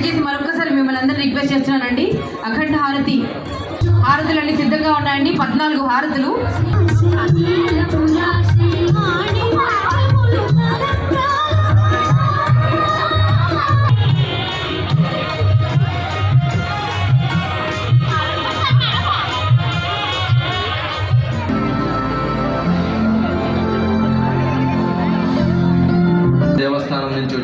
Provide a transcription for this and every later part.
దయచేసి మరొకసారి మిమ్మల్ని అందరూ రిక్వెస్ట్ చేస్తున్నానండి. అఖండ హారతి. హారతులు అన్ని సిద్ధంగా ఉన్నాయండి. పద్నాలుగు హారతులు.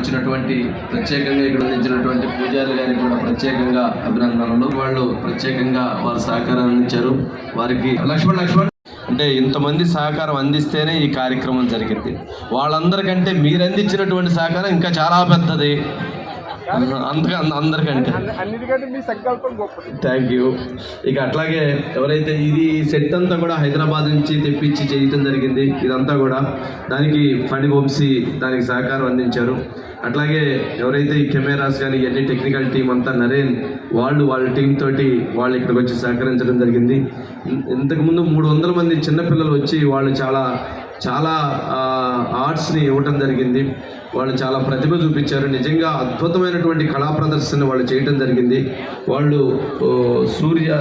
వచ్చినటువంటి ప్రత్యేకంగా ఇక్కడ వచ్చినటువంటి పూజారి గారికి కూడా ప్రత్యేకంగా అభినందనలు. వాళ్ళు ప్రత్యేకంగా వారు సహకారం అందించారు. వారికి లక్ష్మణ్ లక్ష్మణ్. అంటే ఇంతమంది సహకారం అందిస్తేనే ఈ కార్యక్రమం జరిగింది. వాళ్ళందరికంటే మీరు అందించినటువంటి సహకారం ఇంకా చాలా పెద్దది. అందుకే అందరికంటే. థ్యాంక్ యూ ఇక అట్లాగే ఎవరైతే ఇది సెట్ అంతా కూడా హైదరాబాద్ నుంచి తెప్పించి చేయటం జరిగింది ఇదంతా కూడా దానికి ఫణి వంశీ దానికి సహకారం అందించారు. అట్లాగే ఎవరైతే ఈ కెమెరాస్ కానీ ఇవన్నీ టెక్నికల్ టీం అంతా నరేన్ వాళ్ళు వాళ్ళ టీం తోటి వాళ్ళు ఇక్కడికి వచ్చి సహకరించడం జరిగింది. ఇంతకుముందు మూడు వందల మంది చిన్నపిల్లలు వచ్చి వాళ్ళు చాలా చాలా ఆర్ట్స్ని ఇవ్వటం జరిగింది. వాళ్ళు చాలా ప్రతిభ చూపించారు. నిజంగా అద్భుతమైనటువంటి కళా ప్రదర్శన వాళ్ళు చేయటం జరిగింది. వాళ్ళు సూర్య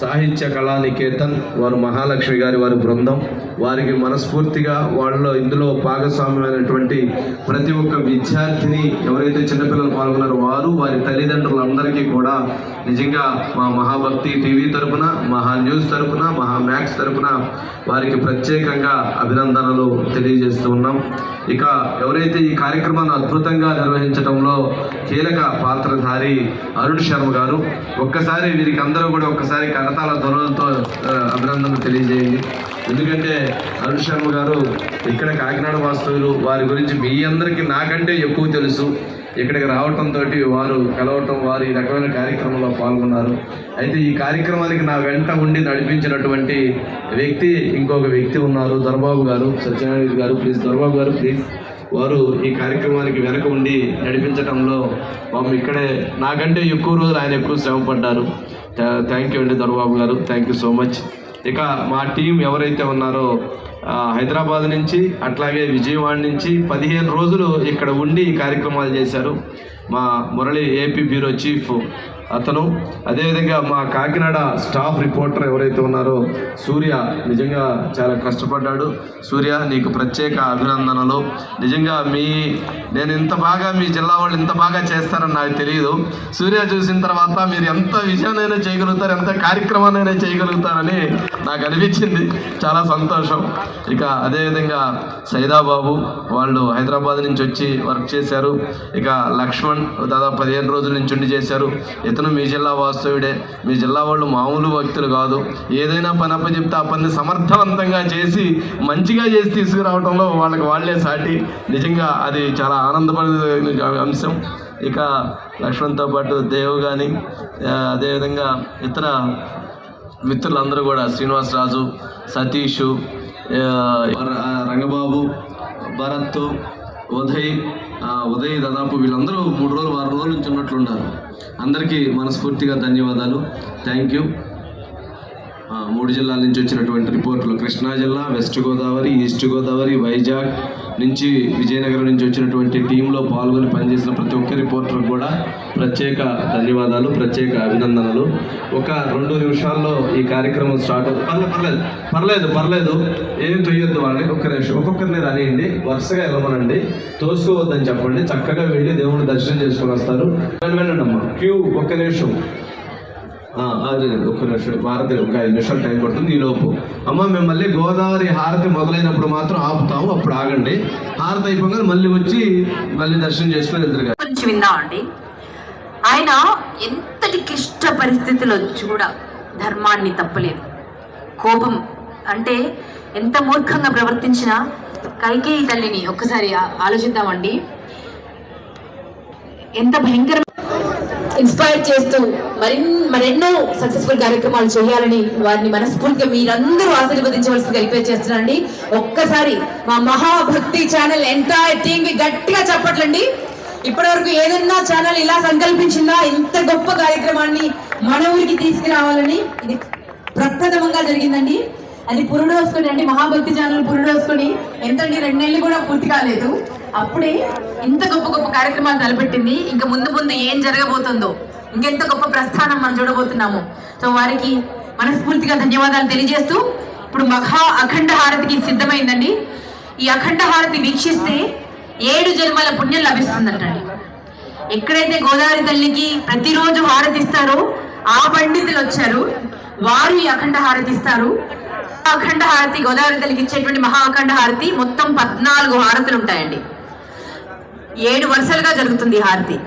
సాహిత్య కళా నికేతన్ వారు మహాలక్ష్మి గారి వారి బృందం. వారికి మనస్ఫూర్తిగా వాళ్ళలో ఇందులో భాగస్వామ్యమైనటువంటి ప్రతి ఒక్క విద్యార్థిని ఎవరైతే చిన్నపిల్లలు పాల్గొన్నారో వారు వారి తల్లిదండ్రులందరికీ కూడా నిజంగా మా మహాభక్తి టీవీ తరపున మహా న్యూస్ తరపున మహా మ్యాక్స్ తరపున వారికి ప్రత్యేకంగా అభినందనలు తెలియజేస్తూ ఉన్నాం. ఇక ఎవరైతే ఈ కార్యక్రమాన్ని అద్భుతంగా నిర్వహించడంలో కీలక పాత్రధారి అరుణ్ శర్మ గారు ఒక్కసారి వీరికి అందరూ కూడా ఒక్కసారి కరతాల ధ్వనులతో అభినందనలు తెలియజేయండి. ఎందుకంటే అరుణ్ శర్మ గారు ఇక్కడ కాకినాడ వాస్తవులు వారి గురించి మీ అందరికీ నాకంటే ఎక్కువ తెలుసు. ఇక్కడికి రావటంతో వారు కలవటం వారు ఈ రకమైన కార్యక్రమంలో పాల్గొన్నారు. అయితే ఈ కార్యక్రమానికి నా వెంట ఉండి నడిపించినటువంటి వ్యక్తి ఇంకొక వ్యక్తి ఉన్నారు దొరబాబు గారు సత్యనారాయణ గారు. ప్లీజ్ దొరబాబు గారు ప్లీజ్. వారు ఈ కార్యక్రమానికి వెనక ఉండి నడిపించడంలో పాపం ఇక్కడే నాకంటే ఎక్కువ రోజులు ఆయన ఎక్కువ శ్రమ పడ్డారు. థ్యాంక్ యూ అండి Dorababu garu. Thank you so much. ఇక మా టీం ఎవరైతే ఉన్నారో హైదరాబాద్ నుంచి అట్లాగే విజయవాడ నుంచి పదిహేను రోజులు ఇక్కడ ఉండి కార్యక్రమాలు చేశారు. మా మురళి ఏపీ బ్యూరో చీఫ్ అతను. అదేవిధంగా మా కాకినాడ స్టాఫ్ రిపోర్టర్ ఎవరైతే ఉన్నారో సూర్య నిజంగా చాలా కష్టపడ్డాడు. సూర్య నీకు ప్రత్యేక అభినందనలు. నిజంగా మీ నేను ఇంత బాగా మీ జిల్లా వాళ్ళు ఇంత బాగా చేస్తారని నాకు తెలియదు. సూర్య చూసిన తర్వాత మీరు ఎంత విజయాన్నైనా చేయగలుగుతారు ఎంత కార్యక్రమాన్నైనా చేయగలుగుతారని నాకు అనిపించింది. చాలా సంతోషం. ఇక అదేవిధంగా సైదాబాబు వాళ్ళు హైదరాబాద్ నుంచి వచ్చి వర్క్ చేశారు. ఇక లక్ష్మణ్ దాదాపు పదిహేను రోజుల నుంచి ఉండి చేశారు. ఇతను మీ జిల్లా వాస్తవుడే మీ జిల్లా వాళ్ళు మామూలు వ్యక్తులు కాదు. ఏదైనా పని అప్పచెప్తే ఆ పని సమర్థవంతంగా చేసి మంచిగా చేసి తీసుకురావడంలో వాళ్ళకి వాళ్ళే సాటి. నిజంగా అది చాలా ఆనందపడే అంశం. ఇక లక్ష్మణ్తో పాటు దేవ్ కానీ అదేవిధంగా ఇతర మిత్రులందరూ కూడా శ్రీనివాసరాజు సతీష్ రంగబాబు భరత్ ఉదయ్ ఉదయ్ దాదాపు వీళ్ళందరూ మూడు రోజులు వారం రోజుల నుంచి ఉన్నట్లున్నారు. అందరికీ మనస్ఫూర్తిగా ధన్యవాదాలు. థ్యాంక్ యూ మూడు జిల్లాల నుంచి వచ్చినటువంటి రిపోర్టులు. కృష్ణా జిల్లా వెస్ట్ గోదావరి ఈస్ట్ గోదావరి వైజాగ్ నుంచి విజయనగరం నుంచి వచ్చినటువంటి టీంలో పాల్గొని పనిచేసిన ప్రతి ఒక్క రిపోర్టర్ కూడా ప్రత్యేక ధన్యవాదాలు ప్రత్యేక అభినందనలు. ఒక రెండు నిమిషాల్లో ఈ కార్యక్రమం స్టార్ట్ అవుతుంది. పర్లేదు పర్లేదు పర్లేదు పర్లేదు. ఏం తొయ్యొద్దు వాళ్ళని. ఒక్క నిమిషం ఒక్కొక్కరిని రానియండి. వరుసగా వెళ్ళమనండి. తోసుకోవద్దని చెప్పండి. చక్కగా వెళ్ళి దేవుని దర్శనం చేసుకుని వస్తారు. వెళ్ళండి అమ్మా క్యూ ఒక్క నిమిషం. అదే అదే, ఒక్క నిమిషం ఒక ఐదు నిమిషాలు టైం పడుతుంది ఈ లోపు. అమ్మ మేము మళ్ళీ గోదావరి హారతి మొదలైనప్పుడు మాత్రం ఆపుతాము అప్పుడు ఆగండి. హారతి అయిపోగానే మళ్ళీ వచ్చి మళ్ళీ దర్శనం చేసుకుని వెళ్తారు గురించి విందామండి ఆయన ఎంతటి క్లిష్ట పరిస్థితుల్లో కూడా ధర్మాన్ని తప్పలేదు. కోపం అంటే ఎంత మూర్ఖంగా ప్రవర్తించినా కైకేయి తల్లిని ఒక్కసారి ఆలోచిద్దామండి. ఎంత భయంకర ఇన్స్పైర్ చేస్తూ మరి మరెన్నో సక్సెస్ఫుల్ కార్యక్రమాలు చేయాలని వారిని మనస్ఫూర్తిగా మీరందరూ ఆశీర్వదించవలసిందిగా రిక్వెస్ట్ చేస్తున్నానండి. ఒక్కసారి మా మహాభక్తి ఛానల్ ఎంటైర్ టీమ్కి గట్టిగా చెప్పట్లండి. ఇప్పటివరకు ఏదన్నా ఛానల్ ఇలా సంకల్పించిందా? ఇంత గొప్ప కార్యక్రమాన్ని మన ఊరికి తీసుకురావాలని ఇది ప్రప్రథమంగా జరిగిందండి. అది పురుడోసుకొని అంటే మహాభక్తి ఛానల్ పురుడోసుకొని ఎంతండి? రెండు నెలలు కూడా పూర్తి కాలేదు. అప్పుడే ఇంత గొప్ప గొప్ప కార్యక్రమాలు తలపెట్టింది. ఇంకా ముందు ముందు ఏం జరగబోతుందో ఇంకెంత గొప్ప ప్రస్థానం మనం చూడబోతున్నాము. సో వారికి మనస్ఫూర్తిగా ధన్యవాదాలు తెలియజేస్తూ ఇప్పుడు మహా అఖండ హారతికి సిద్ధమైందండి. ఈ అఖండ హారతి వీక్షిస్తే ఏడు జన్మల పుణ్యం లభిస్తుందంటండి. ఎక్కడైతే గోదావరి తల్లికి ప్రతిరోజు హారతిస్తారో ఆ పండితులు వచ్చారు. వారు ఈ అఖండ హారతిస్తారు అఖండ హారతి గోదావరి తల్లికి ఇచ్చేటువంటి మహా అఖండ హారతి మొత్తం పద్నాలుగు హారతులు ఉంటాయండి. ఏడు వరుసలుగా జరుగుతుంది హారతి.